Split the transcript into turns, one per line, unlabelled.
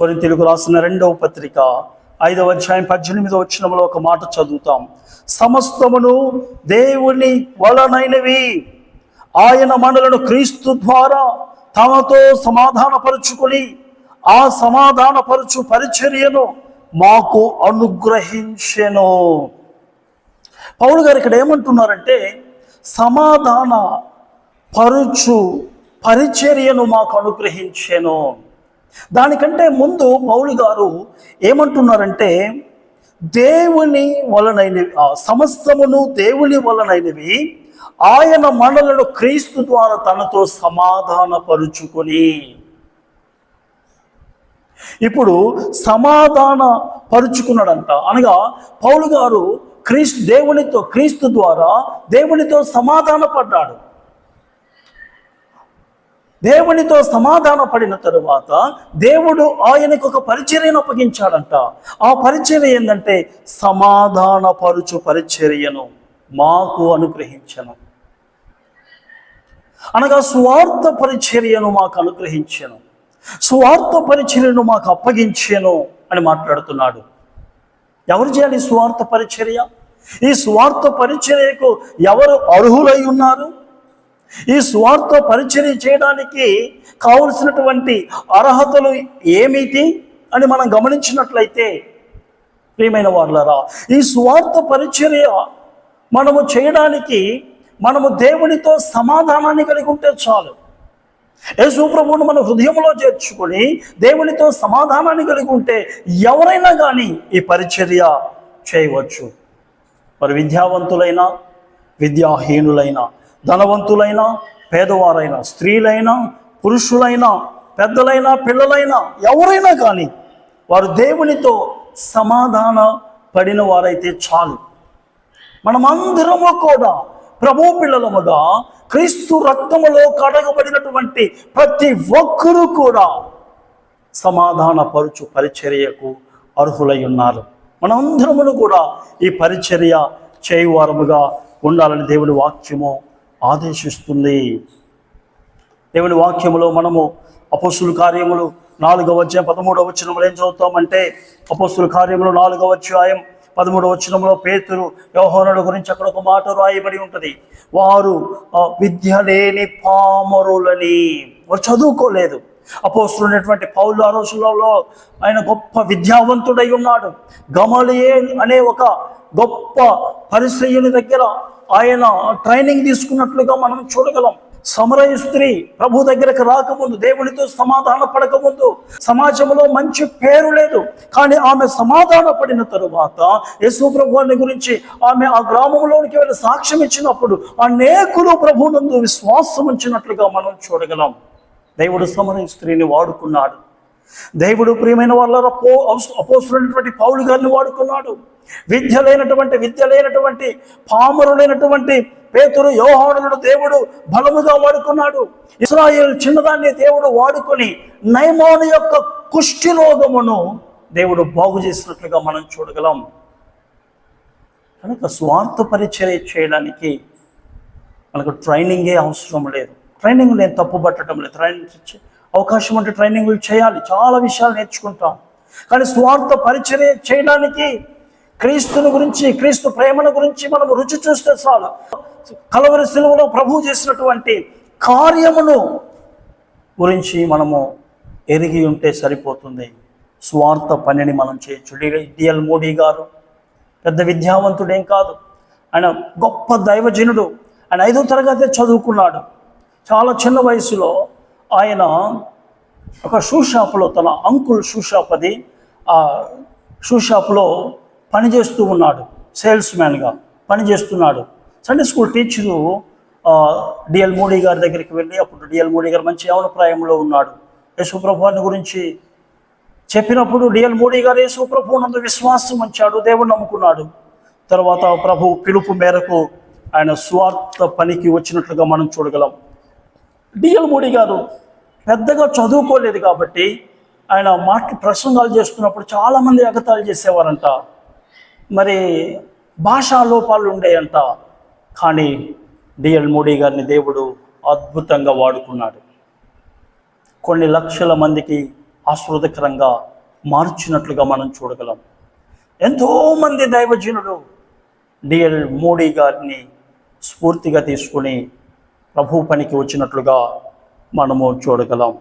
కొరింతీలకు రాసిన రెండవ పత్రిక ఐదవ అధ్యాయం పద్దెనిమిదవ వచ్చినములో ఒక మాట చదువుతాం. సమస్తమును దేవుని వలనైనవి. ఆయన మనలను క్రీస్తు ద్వారా తమతో సమాధానపరుచుకొని ఆ సమాధానపరుచు పరిచర్యను మాకు అనుగ్రహించెను. పౌలు గారు ఇక్కడ ఏమంటున్నారంటే సమాధాన పరుచు పరిచర్యను మాకు అనుగ్రహించెను. దానికంటే ముందు పౌలు గారు ఏమంటున్నారంటే దేవుని వలనైనవి ఆ సమస్తమును దేవుని వలనైనవి ఆయన మనలను క్రీస్తు ద్వారా తనతో సమాధానపరుచుకొని. ఇప్పుడు సమాధాన పరుచుకున్నాడంట అనగా పౌలు గారు క్రీస్తు దేవునితో క్రీస్తు ద్వారా దేవునితో సమాధాన పడ్డాడు దేవునితో సమాధాన పడిన తరువాత దేవుడు ఆయనకు ఒక పరిచర్యను అప్పగించాడంట. ఆ పరిచర్య ఏంటంటే సమాధాన పరుచు పరిచర్యను మాకు అనుగ్రహించను. అనగా స్వార్థ పరిచర్యను మాకు అనుగ్రహించను. స్వార్థ పరిచర్యను మాకు అప్పగించాను అని మాట్లాడుతున్నాడు. ఎవరు చేయాలి స్వార్థ పరిచర్య? ఈ స్వార్థ పరిచర్యకు ఎవరు అర్హులై ఉన్నారు? ఈ స్వార్థ పరిచర్య చేయడానికి కావలసినటువంటి అర్హతలు ఏమిటి అని మనం గమనించినట్లయితే ప్రియమైన వాళ్ళరా ఈ స్వార్థ పరిచర్య మనము చేయడానికి మనము దేవునితో సమాధానాన్ని కలిగి ఉంటే చాలు. యేసు ప్రభువును మన హృదయంలో చేర్చుకొని దేవునితో సమాధానాన్ని కలిగి ఉంటే ఎవరైనా కానీ ఈ పరిచర్య చేయవచ్చు. మరి విద్యావంతులైనా విద్యాహీనులైనా ధనవంతులైన పేదవారైనా స్త్రీలైనా పురుషులైనా పెద్దలైనా పిల్లలైనా ఎవరైనా కానీ వారు దేవునితో సమాధాన పడిన వారైతే చాలు. మనమందరము కూడా ప్రభు పిల్లలముగా క్రీస్తు రక్తములో కడగబడినటువంటి ప్రతి ఒక్కరూ కూడా సమాధాన పరుచు పరిచర్యకు అర్హులై ఉన్నారు. మనందరమును కూడా ఈ పరిచర్య చేయువారముగా ఉండాలని దేవుని వాక్యము ఆదేశిస్తుంది. దేవుని వాక్యములో మనము అపోస్తుల కార్యములు నాలుగవ అధ్యాయం పదమూడవ వచనంలో ఏం చదువుతామంటే అపోస్తుల కార్యములు నాలుగవ అధ్యాయం పదమూడవ వచనంలో పేతురు యోహోనుల గురించి అక్కడ ఒక మాట రాయబడి ఉంటుంది. వారు విద్య లేని పామరులని వారు చదువుకోలేదు. అపోస్తున్నటువంటి పౌలు ఆ రోజులలో ఆయన గొప్ప విద్యావంతుడై ఉన్నాడు. గమలియే అనే ఒక గొప్ప పరిశ్రయుని దగ్గర ఆయన ట్రైనింగ్ తీసుకున్నట్లుగా మనం చూడగలం. సమరయ స్త్రీ ప్రభు దగ్గరకు రాకముందు దేవునితో సమాధాన పడకముందు సమాజంలో మంచి పేరు లేదు. కానీ ఆమె సమాధాన పడిన తరువాత యేసు ప్రభువాన్ని గురించి ఆమె ఆ గ్రామంలోనికి వెళ్ళి సాక్ష్యం ఇచ్చినప్పుడు అనేకులు ప్రభునందు విశ్వాసం ఉంచినట్లుగా మనం చూడగలం. దేవుడు సమరయ స్త్రీని వాడుకున్నాడు. దేవుడు ప్రియమైన వాళ్ళ పో అపోసులైనటువంటి పౌలు గారిని వాడుకున్నాడు. విద్య లేనటువంటి విద్య లేనటువంటి పామరులైనటువంటి పేతురు యోహానులను దేవుడు బలముగా వాడుకున్నాడు. ఇస్రాయేల్ చిన్నదాన్ని దేవుడు వాడుకొని నైమాను యొక్క కుష్టి రోగమును దేవుడు బాగు చేసినట్లుగా మనం చూడగలం. కనుక స్వార్థ పరిచయం చేయడానికి మనకు ట్రైనింగే అవసరం లేదు. ట్రైనింగ్ నేను తప్పు పట్టడం లేదు. ట్రైనింగ్ అవకాశం అంటే ట్రైనింగ్లు చేయాలి. చాలా విషయాలు నేర్చుకుంటాం. కానీ స్వార్థ పరిచర్య చేయడానికి క్రీస్తుని గురించి క్రీస్తు ప్రేమను గురించి మనం రుచి చూస్తే చాలు. కలవరి సెలవులో ప్రభువు చేసినటువంటి కార్యమును గురించి మనము ఎరిగి ఉంటే సరిపోతుంది. స్వార్థ పనిని మనం చేయొచ్చు. డిఎల్ మోడీ గారు పెద్ద విద్యావంతుడేం కాదు. ఆయన గొప్ప దైవజనుడు. ఆయన ఐదో తరగతి చదువుకున్నాడు. చాలా చిన్న వయసులో ఆయన ఒక షూ షాప్లో తన అంకుల్ షూ షాప్ అది ఆ షూ షాప్లో పనిచేస్తూ ఉన్నాడు. సేల్స్ మ్యాన్గా పనిచేస్తున్నాడు. Sunday school teacher DL Modi గారి దగ్గరికి వెళ్ళి అప్పుడు డిఎల్ మోడీ గారు మంచి యవనప్రాయంలో ఉన్నాడు. యేసుప్రభువాన్ని గురించి చెప్పినప్పుడు డిఎల్ మోడీ గారు యేసుప్రభునందు విశ్వాసం ఉంచాడు దేవుడు నమ్ముకున్నాడు. తర్వాత ప్రభు పిలుపు మేరకు ఆయన స్వార్థ పనికి వచ్చినట్లుగా మనం చూడగలం. డిఎల్ మోడీ గారు పెద్దగా చదువుకోలేదు కాబట్టి ఆయన మాట ప్రసంగాలు చేస్తున్నప్పుడు చాలామంది ఎగతాళి చేసేవారంట. మరి భాషా లోపాలు ఉండేయంట. కానీ డిఎల్ మోడీ గారిని దేవుడు అద్భుతంగా వాడుకున్నాడు. కొన్ని లక్షల మందికి ఆస్వాదకరంగా మార్చినట్లుగా మనం చూడగలం. ఎంతోమంది దైవజనులు డిఎల్ మోడీ గారిని స్ఫూర్తిగా తీసుకుని ప్రభు పనికి వచ్చినట్లుగా మనము చూడగలం